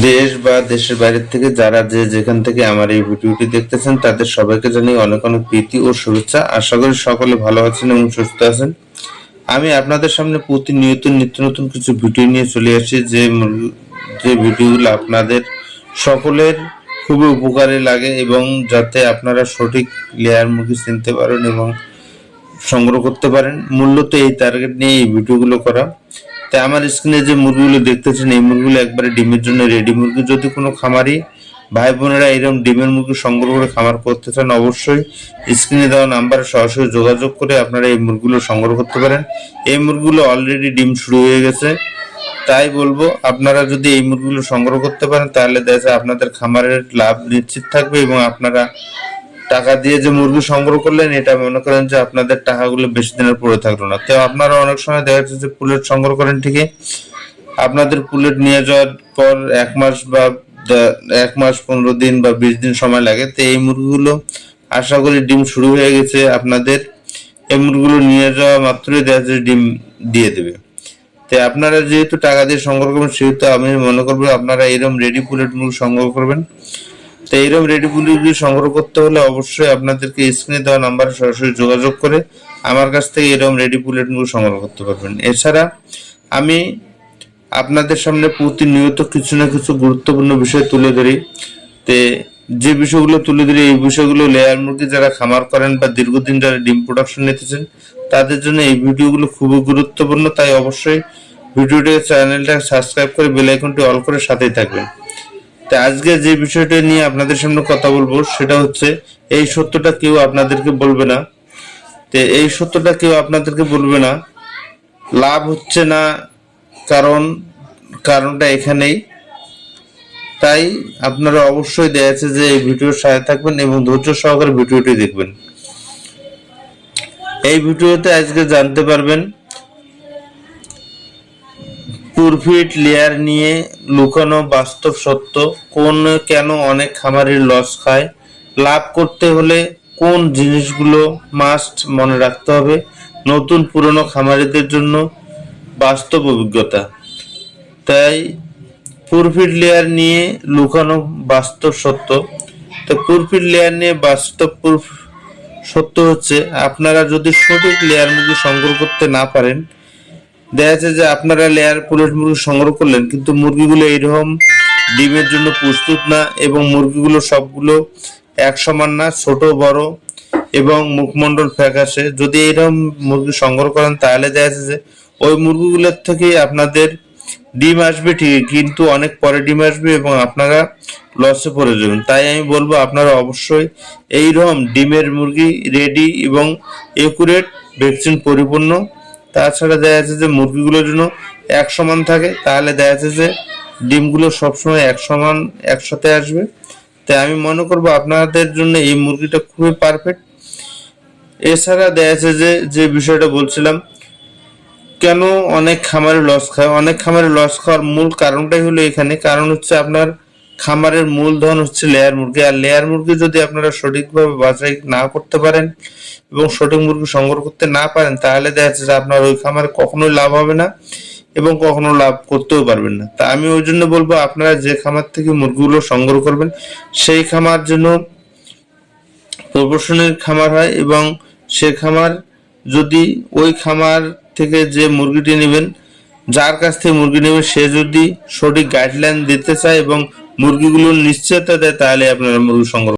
দেশ বা দেশের বাইরের থেকে যারা যে যেখান থেকে আমার এই ভিডিওটি দেখতেছেন, তাদের সবাইকে জানাই অনেক অনেক প্রীতি ও শুভেচ্ছা। আশা করি সকলে ভালো আছেন এবং সুস্থ আছেন। আমি আপনাদের সামনে প্রতিনিয়ত নিত্য নতুন কিছু ভিডিও নিয়ে চলে আসি যে যে ভিডিওগুলো আপনাদের সকলের খুবই উপকারে লাগে এবং যাতে আপনারা সঠিক লেয়ার মুরগি চিনতে পারেন এবং সংগ্রহ করতে পারেন। মূলত এই টার্গেট নিয়ে এই ভিডিওগুলো করা। তাই আমার স্ক্রিনে যে মুরগিগুলো দেখতেছেন, এই মুরগিগুলো একবারে ডিমের জন্য রেডি মুরগি। যদি কোনো খামারি ভাই বোনেরা এরকম ডিমের মুরগি সংগ্রহ করে খামার করতে চান, অবশ্যই স্ক্রিনে দেওয়া নাম্বারে সরাসরি যোগাযোগ করে আপনারা এই মুরগিগুলো সংগ্রহ করতে পারেন। এই মুরগিগুলো অলরেডি ডিম শুরু হয়ে গেছে। তাই বলব, আপনারা যদি এই মুরগিগুলো সংগ্রহ করতে পারেন, তাহলে দেখা আপনাদের খামারের লাভ নিশ্চিত থাকবে এবং আপনারা টাকা দিয়ে যে মুরগি সংগ্রহ করলেন, এটা মনে করেন যে আপনাদের টাকাগুলো বেশি দিনের পড়ে থাকল না। তো আপনারা অনেক সময় দেখা যাচ্ছে যে পুলেট সংগ্রহ করেন ঠিকই। আপনাদের পুলেট নিয়ে যাওয়ার পর এক মাস বা এক মাস, পনেরো দিন বা বিশ দিন সময় লাগে। তো এই মুরগিগুলো আশা করি ডিম শুরু হয়ে গেছে আপনাদের। এই মুরগিগুলো নিয়ে যাওয়া মাত্রই দেখা যাচ্ছে ডিম দিয়ে দেবে। তো আপনারা যেহেতু টাকা দিয়ে সংগ্রহ করবেন, সেহেতু আমি মনে করব আপনারা এরকম রেডি পুলেট মুরগি সংগ্রহ করবেন। তো এইরকম রেডি পুলিগুলি সংগ্রহ করতে হলে অবশ্যই আপনাদেরকে স্ক্রিনে দেওয়া নাম্বারে সরাসরি যোগাযোগ করে আমার কাছ থেকে এরকম রেডি পুলেটগুলো সংগ্রহ করতে পারবেন। এছাড়া আমি আপনাদের সামনে প্রতিনিয়ত কিছু না কিছু গুরুত্বপূর্ণ বিষয় তুলে ধরি। তে যে বিষয়গুলো তুলে ধরি, এই বিষয়গুলো লেয়ার মুরগি যারা খামার করেন বা দীর্ঘদিন যারা ডিম প্রোডাকশন নিতেছেন, তাদের জন্য এই ভিডিওগুলো খুবই গুরুত্বপূর্ণ। তাই অবশ্যই ভিডিওটি চ্যানেলটা সাবস্ক্রাইব করে বেল আইকনটি অল করে সাথেই থাকবেন। তা আজকে যে বিষয়টা নিয়ে আপনাদের সামনে কথা বলব, সেটা হচ্ছে এই সত্যটা কেউ আপনাদেরকে বলবে না। তো এই সত্যটা কেউ আপনাদেরকে বলবে না। লাভ হচ্ছে না কারণ, কারণটা এখানেই। তাই আপনারা অবশ্যই দেয়া আছে যে এই ভিডিওর সাথে থাকবেন এবং ধৈর্য সহকারে ভিডিওটি দেখবেন। এই ভিডিওতে আজকে জানতে পারবেন প্রফিট লেয়ার নিয়ে লুকানো বাস্তব সত্য, কোন কেন অনেক খামারের লস খায়, লাভ করতে হলে কোন জিনিসগুলো মাস্ট মনে রাখতে হবে, নতুন পুরনো খামারিদের জন্য বাস্তব অভিজ্ঞতা। তাই প্রফিট লেয়ার নিয়ে লুকানো বাস্তব সত্য। তো প্রফিট লেয়ার নিয়ে বাস্তব সত্য হচ্ছে, আপনারা যদি সঠিক লেয়ার মুরগি সংগ্রহ করতে না পারেন দেখা যাচ্ছে যে আপনারা লেয়ার পুলেট মুরগি সংগ্রহ করলেন, কিন্তু মুরগিগুলো এইরকম ডিমের জন্য প্রস্তুত না এবং মুরগিগুলো সবগুলো এক সমান না, ছোট, বড় এবং মুখমণ্ডল ফ্যাকাশে। যদি এইরকম মুরগি সংগ্রহ করেন, তাহলে দেখা যাচ্ছে যে ওই মুরগিগুলোর থেকে আপনাদের ডিম আসবে ঠিকই, কিন্তু অনেক পরে ডিম আসবে এবং আপনারা লসে পড়ে যাবেন। তাই আমি বলব, আপনারা অবশ্যই এইরকম ডিমের মুরগি রেডি এবং একুরেট ভ্যাকসিন পরিপূর্ণ তাছাড়া দেখা যাচ্ছে যে মুরগিগুলোর জন্য এক সমান থাকে, তাহলে দেখা যাচ্ছে যে ডিমগুলো সবসময় এক সমান, একসাথে আসবে। তাই আমি মনে করব আপনাদের জন্য এই মুরগিটা খুবই পারফেক্ট এছাড়া দেখা যাচ্ছে যে যে বিষয়টা বলছিলাম, কেন অনেক খামারে লস খায়? অনেক খামারে লস খাওয়ার মূল কারণটাই হলো এখানে। কারণ হচ্ছে আপনার খামারের মূলধন হচ্ছে লেয়ার মুরগি। আর লেয়ার মুরগি যদি আপনারা সঠিকভাবে বাছাই না করতে পারেন এবং সঠিক মুরগি সংগ্রহ করতে না পারেন, তাহলে দেখা যাচ্ছে যে আপনার ওই খামারে কখনোই লাভ হবে না এবং কখনো লাভ করতেও পারবেন না। তা আমি ওই জন্য বলব, আপনারা যে খামার থেকে মুরগিগুলো সংগ্রহ করবেন, সেই খামার জন্য প্রবর্শনের খামার হয় এবং সে খামার যদি ওই খামার থেকে যে মুরগিটি নেবেন, যার কাছ থেকে মুরগি নেবেন, সে যদি সঠিক গাইডলাইন দিতে চায় এবং মুরগিগুলোর নিশ্চয়তা দেয় তাহলে আপনারা মুরগি সংগ্রহ